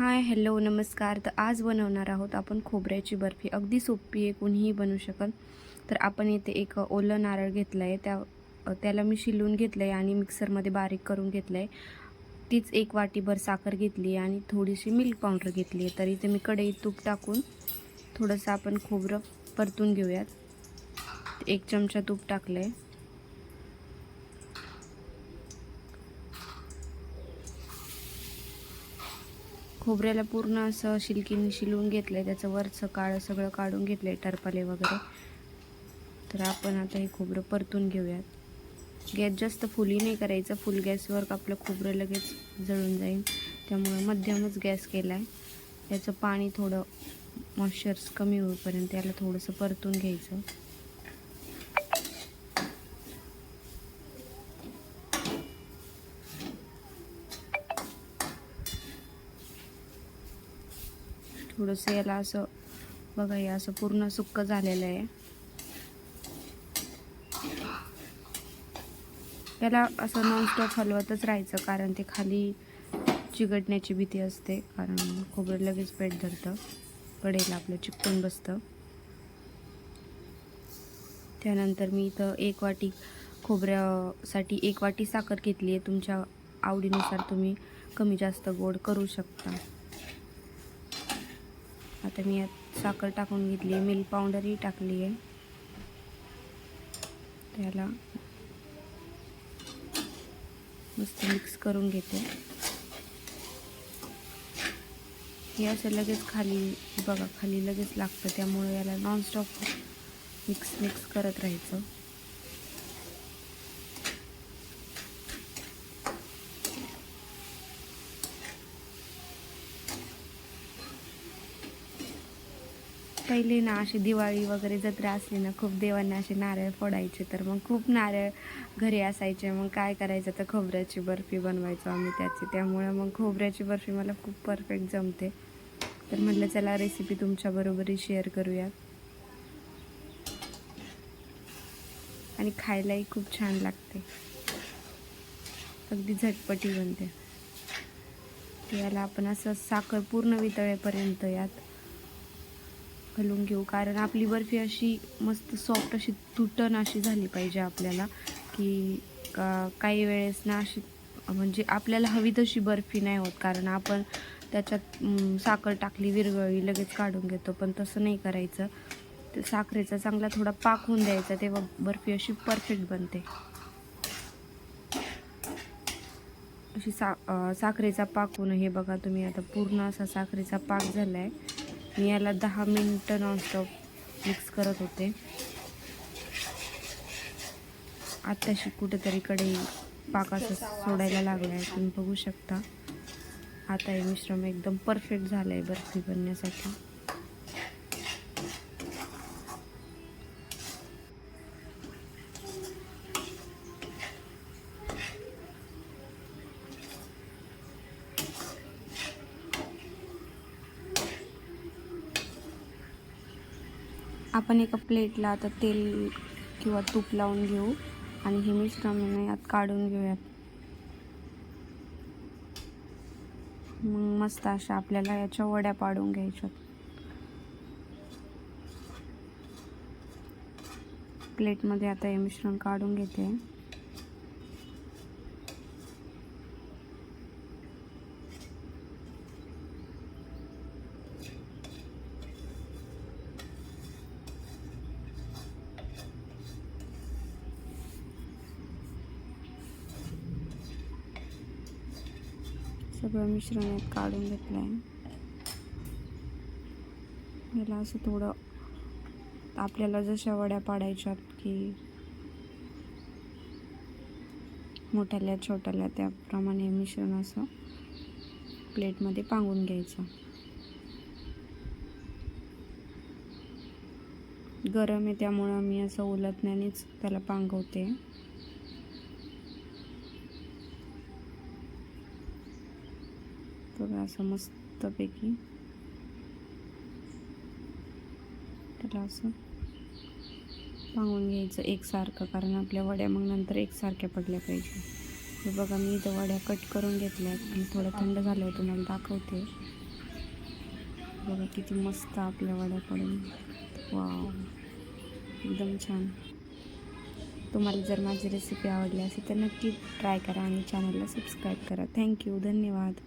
Hi hello नमस्कार. तर आज बनवणार आहोत आपण खोबऱ्याची बर्फी. अगदी सोपी आहे कोणीही बनवू शकत तर आपण येथे एक ओलं नारळ घेतलं आहे त्या त्याला मी शिलून घेतलं आहे आणि मिक्सरमध्ये बारीक करून घेतलं आहे तीच एक वाटीभर साखर घेतली आहे आणि थोडीशी मिल्क पावडर घेतली आहे. तर इथे मी कढईत तूप टाकून थोडंसं आपण खोबरं परतून घेऊयात. एक चमचा तूप टाकलं आहे खोबऱ्याला पूर्ण असं शिलकीने शिलवून घेतलं आहे त्याचं वरचं काळं सगळं काढून घेतलं आहे टरपाले वगैरे. तर आपण आता हे खोबरं परतून घेऊयात. गॅस जास्त फुली नाही करायचं फुल गॅसवर आपलं खोबरं लगेच जळून जाईल. त्यामुळं मध्यमच गॅस केला आहे याचं पाणी थोडं मॉइश्चर्स कमी होईपर्यंत याला थोडंसं परतून घ्यायचं. थोडंसं याला असं बघा हे असं पूर्ण सुक्क झालेलं आहे. याला असं नॉनस्टॉप हलवतच राहायचं कारण ते खाली चिकटण्याची भीती असते कारण खोबरं लगेच पेट धरतं कडेला आपलं चिकटून बसतं. त्यानंतर मी इथं एक वाटी खोबऱ्यासाठी एक वाटी साखर घेतली आहे. तुमच्या आवडीनुसार तुम्ही कमी जास्त गोड करू शकता. आता मी यात साखर टाकून घेतली आहे. मिल्क पावडरही टाकली आहे. त्याला मस्त मिक्स करून घेते. हे असं लगेच खाली बघा खाली लगेच लागतं. त्यामुळे याला नॉनस्टॉप मिक्स मिक्स करत राहायचं. पहिले ना अशी दिवाळी वगैरे जत्रा असली ना खूप देवांना असे नारळ फोडायचे. तर मग खूप नारळ घरी असायचे. मग काय करायचं? तर खोबऱ्याची बर्फी बनवायचो आम्ही त्याची. त्यामुळे मग खोबऱ्याची बर्फी मला खूप परफेक्ट जमते. तर म्हटलं चला रेसिपी तुमच्याबरोबरही शेअर करूयात. आणि खायलाही खूप छान लागते. अगदी झटपटी बनते. याला आपण असं साखर पूर्ण वितळेपर्यंत यात. घालून घेऊ. कारण आपली बर्फी अशी मस्त सॉफ्ट अशी तुटन अशी झाली पाहिजे आपल्याला की का काही वेळेस ना अशी म्हणजे आपल्याला हवी तशी बर्फी नाही होत. कारण आपण त्याच्यात साखर टाकली विरघळली लगेच काढून घेतो. पण तसं नाही करायचं. ते साखरेचा चांगला थोडा पाक होऊन द्यायचा तेव्हा बर्फी अशी परफेक्ट बनते. अशी सा साखरेचा पाक होणं हे बघा तुम्ही आता पूर्ण असा साखरेचा पाक झाला आहे मी याला दहा मिनटं नॉनस्टॉप मिक्स करत होते. आत्ताशी कुठेतरी कडे पाकाचं सोडायला लागलं आहे तुम्ही बघू शकता. आता हे मिश्रण एकदम परफेक्ट झालं आहे बर्फी बनण्यासाठी. आपण एका प्लेटला आता तेल किंवा तूप लावून घेऊ आणि हे मिश्रण यात काढून घेऊयात. मग मस्त अशा आपल्याला याच्या वड्या पाडून घ्यायच्यात. प्लेटमध्ये आता हे मिश्रण काढून घेते. सगळं मिश्रण यात काढून घेतलं आहे याला असं थोडं आपल्याला जशा वड्या पाडायच्यात की मोठ्याल्या छोट्याल्या त्याप्रमाणे मिश्रण असं प्लेटमध्ये पांगून घ्यायचं. गरम आहे त्यामुळं मी असं उलटण्यानेच त्याला पांगवते. बघा असं मस्तपैकी त्याला असं पाहून घ्यायचं एकसारखं कारण आपल्या वड्या मग नंतर एकसारख्या पडल्या पाहिजे. हे बघा मी इथं वड्या कट करून घेतल्या आणि थोडं थंड झालं होतं तुम्हाला दाखवते. बघा किती मस्त आपल्या वड्या पडून. वाव एकदम छान. तुम्हाला जर माझी रेसिपी आवडली असेल तर नक्की ट्राय करा आणि चॅनलला सबस्क्राईब करा. थँक्यू धन्यवाद.